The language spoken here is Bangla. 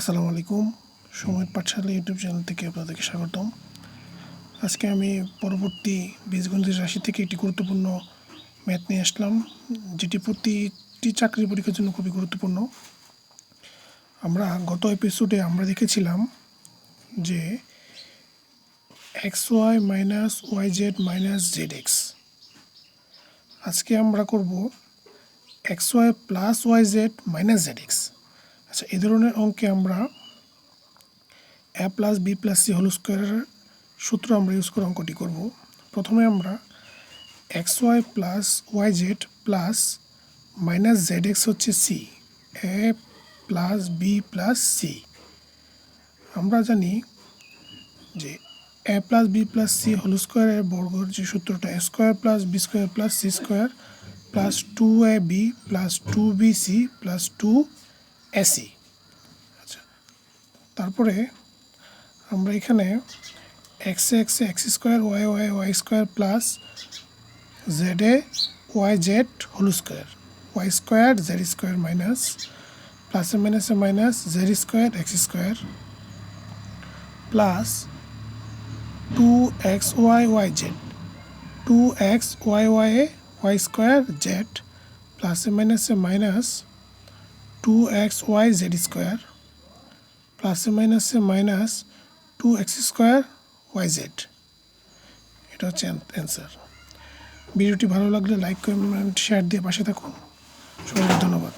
আসসালামু আলাইকুম। সময় পাঠশালা ইউটিউব চ্যানেল থেকে আপনাদেরকে স্বাগতম। আজকে আমি পরবর্তী বীজগণিতের রাশি থেকে একটি গুরুত্বপূর্ণ ম্যাথ নিয়ে আসলাম, যেটি প্রতিটি চাকরি পরীক্ষার জন্য খুবই গুরুত্বপূর্ণ। আমরা গত এপিসোডে আমরা দেখেছিলাম যে x y minus y z minus z x আজকে আমরা করব x y plus y z minus z x আচ্ছা এই ধরনের অঙ্কে আমরা a plus b plus c whole স্কোয়ারের সূত্র আমরা ইউজ করে অঙ্কটি করব। প্রথমে আমরা x y plus y z plus minus z x হচ্ছে c a plus b plus c আমরা জানি যে a plus b plus c whole স্কোয়ারের বর্গর যে সূত্রটা square plus b square plus c square plus two a b plus two b c plus two a c আচ্ছা। তারপরে আমরা এখানে x x x square y y y square plus z a y z whole square y square z square minus প্লাসে মাইনাসে minus z square x square plus two x y y z two x y y a y square z প্লাসে মাইনাসে minus two x y z square প্লাসে মাইনাসে minus two x square y z এটা হচ্ছে অ্যান্সার ভিডিওটি ভালো লাগলে লাইক কমেন্ট শেয়ার দিয়ে পাশে থাকুন। সবাইকে ধন্যবাদ।